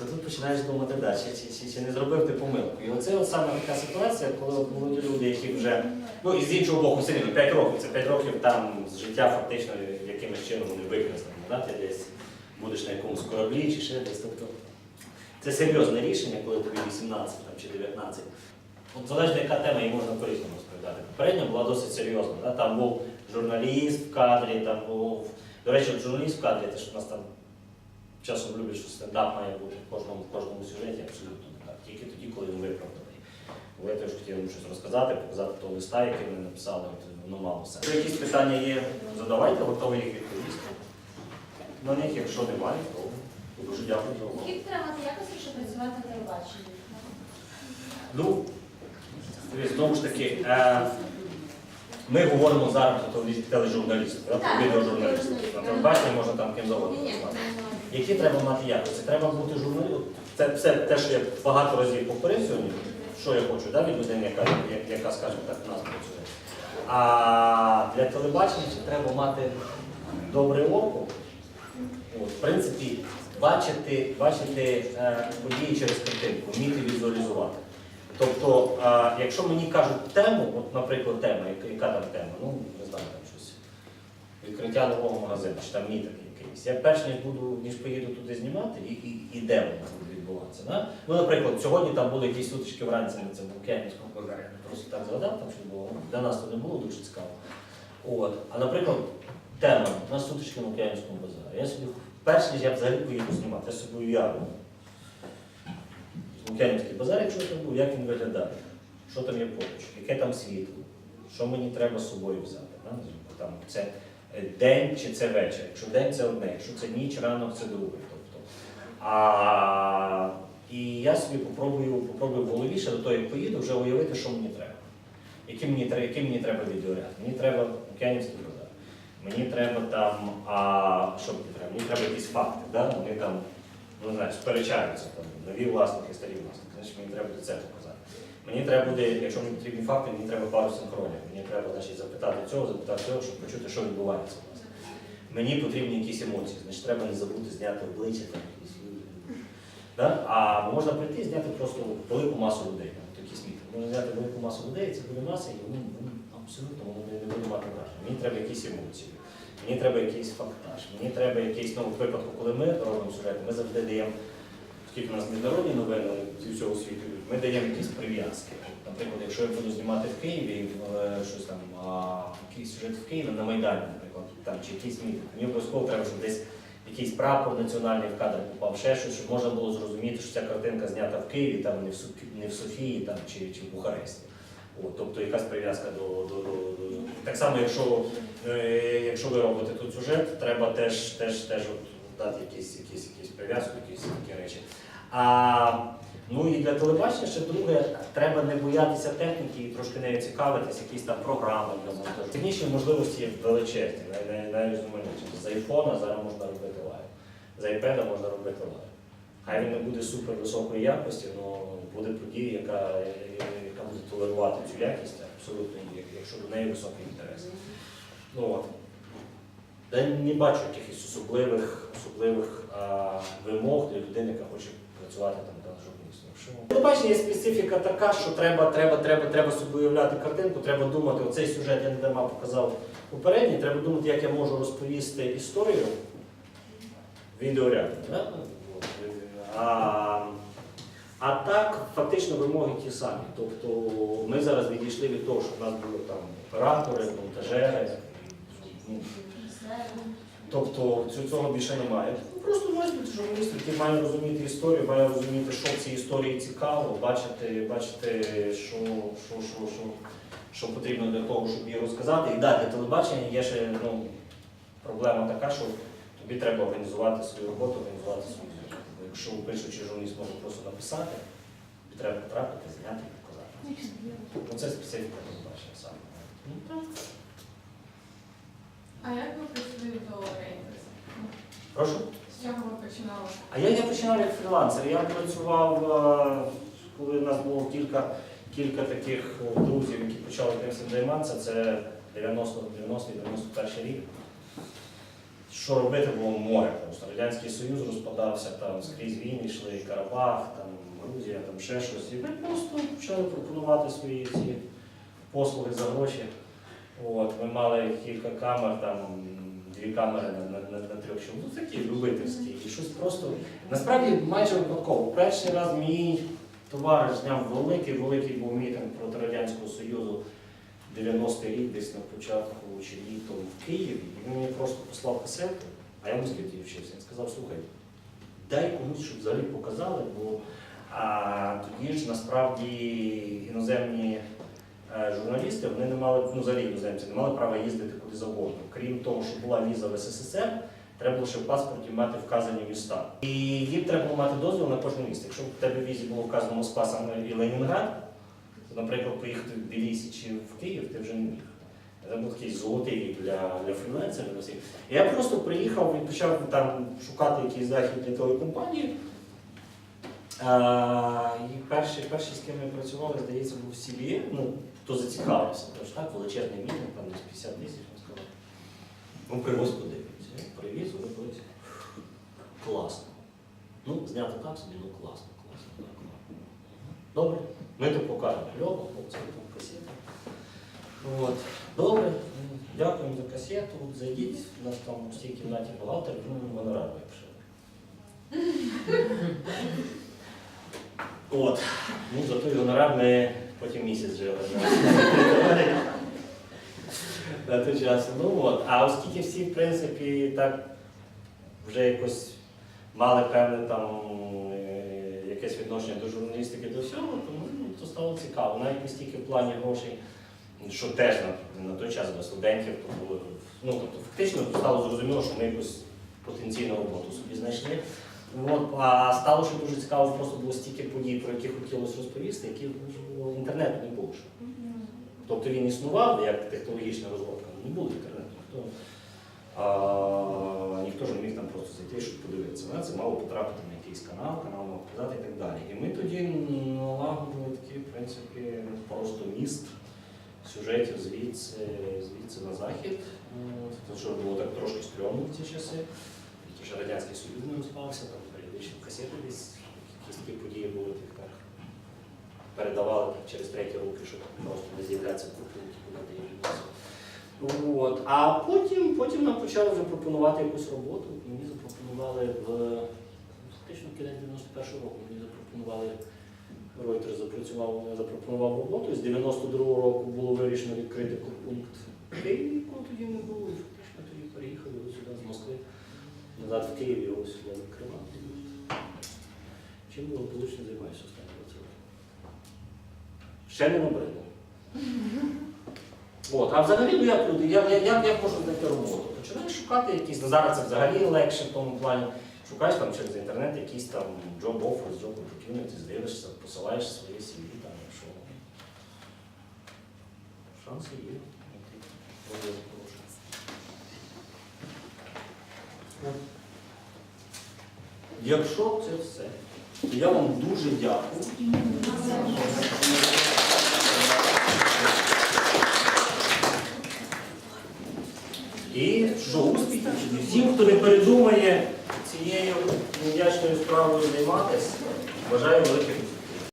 то тут починаєш думати, да, чи, чи, чи, чи не зробив ти помилку. І оце от саме така ситуація, коли молоді люди, які вже, ну і з іншого боку, рівно 5 років, це 5 років там з життя фактично якимось чином вони викреслені, да? ти десь будеш на якомусь кораблі чи ще десь. Тобто, це серйозне рішення, коли тобі 18 там, чи 19. От залежно, яка тема, її можна корисно розповідати. Попередня була досить серйозна. Да? Там був журналіст в кадрі, там був. До речі, журналіст в кадрі, те, що у нас там часом люблять, що стендап має бути в кожному, в кожному сюжеті, абсолютно не так. Тільки тоді, коли він виправданий. Бо я теж хотів йому щось розказати, показати того листа, який вони написали, от воно мало сенс. Якщо якісь питання є, задавайте, готовий їх відповісти. На них, якщо немає, то дуже дякую за увагу. Які треба мати якості, щоб працювати на телебаченні? Ну, знову ж таки, е, ми говоримо зараз про тележурналістів, про відеожурналістів. На телебаченні можна там ким завгодно. Працювати. Які треба мати якості? Треба бути журналістом. Це все те, що я багато разів повторив сьогодні, що я хочу да, від людини, яка, яка скажімо так, в нас працює. А для телебачення треба мати добре око. От, в принципі, бачити, бачити е, події через картинку, вміти візуалізувати. Тобто, е, якщо мені кажуть тему, от, наприклад, тема, яка, яка там тема, ну не знаю, там щось. Відкриття нового магазину, чи там мітинг якийсь. Я перш ніж буду, ніж поїду туди знімати, і, і, і де воно буде відбуватися. Да? Ну, наприклад, сьогодні там були якісь сутички вранці на цьому Лук'янівському базарі. Я просто так згадав, там що було. Для нас то не було дуже цікаво. От. А наприклад, тема на сутички на Лук'янівському базарі. Я собі, перш ніж я взагалі поїду знімати, я собі уявлю. Лук'янівський базар, якщо там був, як він виглядає, що там є поруч, яке там світло, що мені треба з собою взяти. Там, це день чи це вечір. Якщо день це одне, якщо це ніч, ранок це друге. Тобто. А, і я собі попробую, попробую голові ще до того, як поїду, вже уявити, що мені треба. Який мені, який мені треба відеоряд? Мені треба Лук'янівський базар. Мені треба там, а, що мені треба? Мені треба якісь факти. Да? Вони там, ну, знаю, сперечаються, там, нові власники, старі власники. Значить, мені треба буде це показати. Мені треба буде, якщо мені потрібні факти, мені треба пару синхронів. Мені треба значить, запитати цього, запитати цього, щоб почути, що відбувається. Мені потрібні якісь емоції, значить треба не забути зняти обличчя там якісь. Да? А можна прийти і зняти просто велику масу людей, такі сміти. Можна зняти велику масу людей, це буде маса, і вони, вони абсолютно воно не, не буде мати враження. Мені треба якісь емоції, мені треба якийсь фактаж, мені треба якийсь ну, в випадку, коли ми робимо сюжет, ми завжди даємо оскільки у нас міжнародні новини зі всього світу, ми даємо якісь прив'язки. Наприклад, якщо я буду знімати в Києві е, щось там, а, якийсь сюжет в Києві на Майдані, наприклад, там чи якийсь мітинг, мені обов'язково треба, щоб десь якийсь прапор національний в кадр попав, ще щось, щоб можна було зрозуміти, що ця картинка знята в Києві, там не в не в Софії там, чи, чи в Бухаресті. От, тобто якась прив'язка до, до, до, до. Так само, якщо, е, якщо ви робите тут сюжет, треба теж, теж, теж от, дати якісь, якісь, якісь прив'язку, якісь такі речі. А, ну і для телебачення ще друге, треба не боятися техніки і трошки нею цікавитись, якісь там програми для монтажу. Технічні можливості величезні, най- най- найрізноманітніші. З айфона зараз можна робити лайв, з iPad можна робити лайв. Хай він не буде супер високої якості, але буде подія, яка, толерувати цю якість, абсолютно, якщо до неї високий інтерес. Ну, от. Я не бачу якихось особливих, особливих а, вимог для людини, яка хоче працювати там на журналістом. Якщо телебачення є специфіка така, що треба, треба, треба, треба собі уявляти картинку, треба думати, оцей сюжет я не дарма показав попередній, треба думати, як я можу розповісти історію відеоряду. Да? А, а так, фактично вимоги ті самі. Тобто ми зараз відійшли від того, що в нас були там оператори, монтажери. ну, Тобто цього більше немає. Ну, Просто мають бути журналісти, які мають розуміти історію, мають розуміти, що в цій історії цікаво, бачити, бачити, що, що, що, що, що потрібно для того, щоб її розказати. І да, для телебачення є ще ну, проблема така, що тобі треба організувати свою роботу, організувати свою якщо пишучий журналіст може просто написати, тобі треба потрапити, зняти і показати. Ну, це специфіка телебачення саме. Ну. А як ви прийшли до Рейнтерс? Прошу. З чого ви починали? А я, я починав як фрілансер. Я працював, е, коли в нас було кілька, кілька таких е, друзів, які почали тим цим займатися. Це 90-91 рік. Що робити було море. Просто Радянський Союз розпадався, там скрізь війни йшли, Карабах, там Грузія, там ще щось. І ми просто почали пропонувати свої ці послуги за гроші. От, ми мали кілька камер, там дві камери на, на, на, на трьох чоловік. Ну такі любительські. І щось просто. Насправді майже випадково. Перший раз мій товариш зняв великий, великий був мітинг проти Радянського Союзу 90-й рік, десь на початку чи літом в Києві. І він мені просто послав касету, а я Москві вчився. Він сказав, слухай, дай комусь, щоб взагалі показали, бо а, тоді ж насправді іноземні е, журналісти вони не мали, ну взагалі іноземці, не мали права їздити куди завгодно. Крім того, що була віза в СССР, треба було ще в паспорті мати вказані міста. І їм треба було мати дозвіл на кожне місце. Якщо в тебе візі було вказано саме і Ленінград, то, наприклад, поїхати в Тбілісі чи в Київ, ти вже не міг. Це був такий золотий для, для фрілансерів. я просто приїхав і почав там шукати якісь західні телекомпанії. А, і перший, перший, з ким ми працювали, здається, був CBA, ну, хто зацікавився. Тож так, величезний мітинг, там десь 50 тисяч, він сказав. Ну, привозь подивитися. Привіз, подивилися. Класно. Ну, знято так собі, ну класно, класно, так, класно. Добре, ми то покажемо. Льоба, хлопці, там касета. От. Добре, дякуємо за касету. Зайдіть, у нас там у цій кімнаті бухгалтер, ну, гонорар випишемо. От. Ну, за той гонорар ми потім місяць жили. На той час. Ну от. А оскільки всі, в принципі, так вже якось мали певне там е, якесь відношення до журналістики, до всього, то, ну, то стало цікаво. Навіть не стільки в плані грошей, що теж на, на той час для студентів то було. Ну, тобто, фактично стало зрозуміло, що ми якусь потенційну роботу собі знайшли. От, а стало ще дуже цікаво, просто було стільки подій, про які хотілося розповісти, які інтернету не було ще. Тобто він існував як технологічна розробка, не було інтернету. Ніхто, а, ніхто не міг там просто зайти, щоб подивитися. На це мало потрапити на якийсь канал, канал мав показати і так далі. І ми тоді налагодили такий, в принципі, просто міст сюжетів звідси, звідси на захід. От, Тому що було так трошки стрьомно в ці часи. Ті ще Радянський Союз не розпався, там періодично касети десь якісь такі події були тих так. Передавали через треті руки, щоб просто не з'являтися купили, куди ти їх відносив. От. А потім, потім нам почали вже пропонувати якусь роботу. Мені запропонували в фактично кінець 91 року. Мені запропонували Reuters запрацював, запропонував роботу. З 92-го року було вирішено відкрити пункт Києві, якого тоді не було. Фактично тоді переїхали сюди з Москви. Назад в Києві його сюди відкривати. Чим було получно займаюся останні 20 років. Ще не набридло. От, а взагалі, ну як люди, я, я, я, як можу знайти роботу? Починаєш шукати якісь, ну зараз це взагалі легше в тому плані. Шукаєш там через інтернет якісь там job offers, job opportunities, дивишся, посилаєш свої CV, там, якщо шанси є. Якщо це все, я вам дуже дякую. І що успіхів і всім, хто не передумає цією невдячною справою займатися, бажаю великих